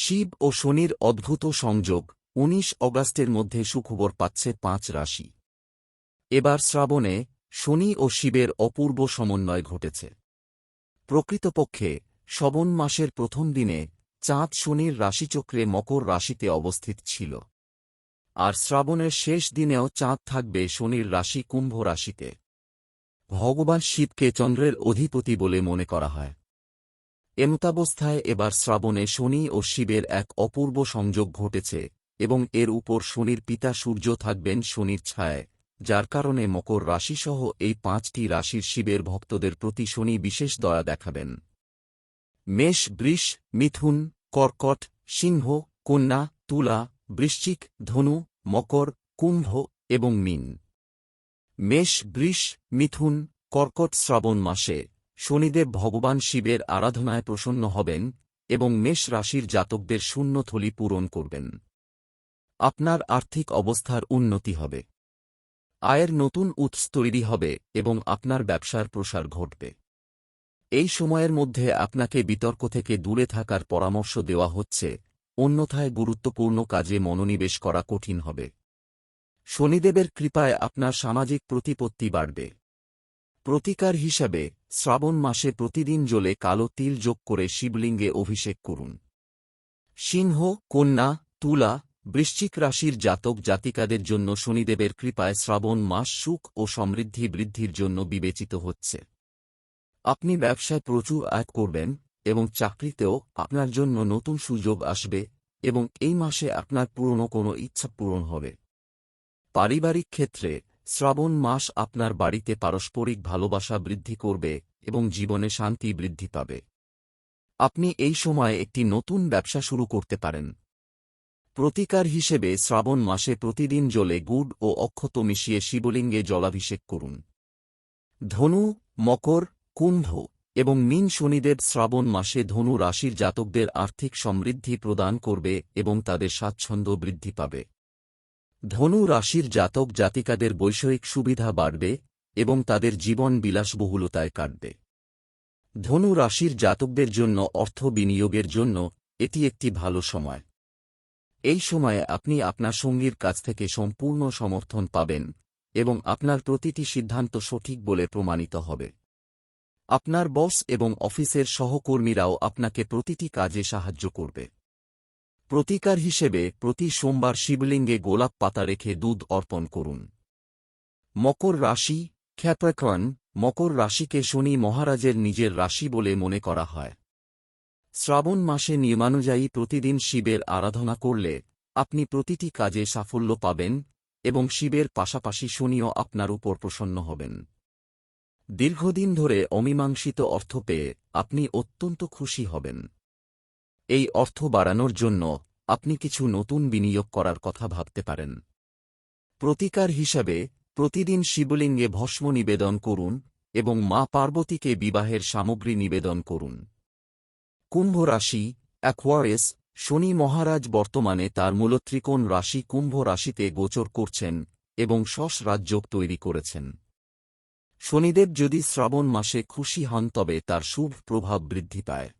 শিব ও শনির অদ্ভুত সংযোগ, উনিশ অগাস্টের মধ্যে সুখবর পাচ্ছে পাঁচ রাশি। এবার শ্রাবণে শনি ও শিবের অপূর্ব সমন্বয় ঘটেছে। প্রকৃতপক্ষে, শ্রবণ মাসের প্রথম দিনে চাঁদ শনির রাশিচক্রে মকর রাশিতে অবস্থিত ছিল। আর শ্রাবণের শেষ দিনেও চাঁদ থাকবে শনির রাশি কুম্ভ রাশিতে। ভগবান শিবকে চন্দ্রের অধিপতি বলে মনে করা হয়। এমতাবস্থায় এবার শ্রাবণে শনি ও শিবের এক অপূর্ব সংযোগ ঘটেছে, এবং এর উপর শনির পিতা সূর্য থাকবেন শনির ছায় যার কারণে মকর রাশিসহ এই পাঁচটি রাশির শিবের ভক্তদের প্রতি শনি বিশেষ দয়া দেখাবেন। মেষ, বৃষ, মিথুন, কর্কট, সিংহ, কন্যা, তুলা, বৃশ্চিক, ধনু, মকর, কুম্ভ এবং মিন। মেষ, বৃষ, মিথুন, কর্কট শ্রাবণ মাসে শনিদেব ভগবান শিবের আরাধনায় প্রসন্ন হবেন এবং মেষ রাশির জাতকদের শূন্য থলি পূরণ করবেন। আপনার আর্থিক অবস্থার উন্নতি হবে। আয়ের নতুন উৎস তৈরি হবে এবং আপনার ব্যবসার প্রসার ঘটবে। এই সময়ের মধ্যে আপনাকে বিতর্ক থেকে দূরে থাকার পরামর্শ দেওয়া হচ্ছে, অন্যথায় গুরুত্বপূর্ণ কাজে মনোনিবেশ করা কঠিন হবে। শনিদেবের কৃপায় আপনার সামাজিক প্রতিপত্তি বাড়বে। প্রতিকার হিসাবে শ্রাবণ মাসে প্রতিদিন জলে কালো তিল যোগ করে শিবলিঙ্গে অভিষেক করুন। সিংহ, কন্যা, তুলা, বৃশ্চিক রাশির জাতক জাতিকাদের জন্য শনিদেবের কৃপায় শ্রাবণ মাস সুখ ও সমৃদ্ধি বৃদ্ধির জন্য বিবেচিত হচ্ছে। আপনি ব্যবসায় প্রচুর আয় করবেন এবং চাকরিতেও আপনার জন্য নতুন সুযোগ আসবে এবং এই মাসে আপনার পুরনো কোনো ইচ্ছা পূরণ হবে। পারিবারিক ক্ষেত্রে শ্রাবণ মাস আপনার বাড়িতে পারস্পরিক ভালোবাসা বৃদ্ধি করবে এবং জীবনে শান্তি বৃদ্ধি পাবে। আপনি এই সময়ে একটি নতুন ব্যবসা শুরু করতে পারেন। প্রতিকার হিসেবে শ্রাবণ মাসে প্রতিদিন জলে গুড় ও অক্ষত মিশিয়ে শিবলিঙ্গে জলাভিষেক করুন। ধনু, মকর, কুম্ভ এবং মিন শনিদেব শ্রাবণ মাসে ধনু রাশির জাতকদের আর্থিক সমৃদ্ধি প্রদান করবে এবং তাদের স্বাচ্ছন্দ্য বৃদ্ধি পাবে। ধনু রাশির জাতক জাতিকাদের বৈষয়িক সুবিধা বাড়বে এবং তাদের জীবন বিলাসবহুলতায় কাটবে। ধনু রাশির জাতকদের জন্য অর্থ বিনিয়োগের জন্য এটি একটি ভালো সময়। এই সময়ে আপনি আপনার সঙ্গীর কাছ থেকে সম্পূর্ণ সমর্থন পাবেন এবং আপনার প্রতিটি সিদ্ধান্ত সঠিক বলে প্রমাণিত হবে। আপনার বস এবং অফিসের সহকর্মীরাও আপনাকে প্রতিটি কাজে সাহায্য করবে। প্রতিকার হিসেবে প্রতি সোমবার শিবলিঙ্গে গোলাপ পাতা রেখে দুধ অর্পণ করুন। মকর রাশি খ্যাপ্রাকন মকর রাশিকে শনি মহারাজের নিজের রাশি বলে মনে করা হয়। শ্রাবণ মাসে নিয়মানুযায়ী প্রতিদিন শিবের আরাধনা করলে আপনি প্রতিটি কাজে সাফল্য পাবেন এবং শিবের পাশাপাশি শনিও আপনার উপর প্রসন্ন হবেন। দীর্ঘদিন ধরে অমীমাংসিত অর্থ পেয়ে আপনি অত্যন্ত খুশি হবেন। এই অর্থ বাড়ানোর জন্য আপনি কিছু নতুন বিনিয়োগ করার কথা ভাবতে পারেন। প্রতিকার হিসাবে প্রতিদিন শিবলিঙ্গে ভস্ম নিবেদন করুন এবং মা পার্বতীকে বিবাহের সামগ্রী নিবেদন করুন। কুম্ভ রাশি অ্যাকোয়ারেস শনি মহারাজ বর্তমানে তার মূলত্রিকোণ রাশি কুম্ভ রাশিতে গোচর করছেন এবং শস রাজ্যক তৈরি করেছেন। শনিদেব যদি শ্রাবণ মাসে খুশি হন তবে তার শুভ প্রভাব বৃদ্ধি পায়।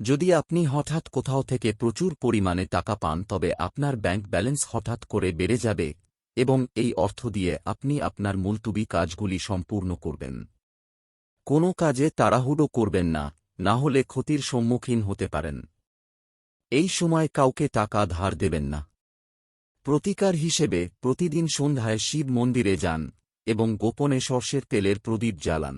যদি আপনি হঠাৎ কোথাও থেকে প্রচুর পরিমাণে টাকা পান তবে আপনার ব্যাংক ব্যালেন্স হঠাৎ করে বেড়ে যাবে এবং এই অর্থ দিয়ে আপনি আপনার মুলতুবি কাজগুলি সম্পূর্ণ করবেন। কোনো কাজে তাড়াহুড়ো করবেন না না হলে ক্ষতির সম্মুখীন হতে পারেন। এই সময় কাউকে টাকা ধার দেবেন না। প্রতিকার হিসেবে প্রতিদিন সন্ধ্যায় শিব মন্দিরে যান এবং গোপনে সর্ষের তেলের প্রদীপ জ্বালান।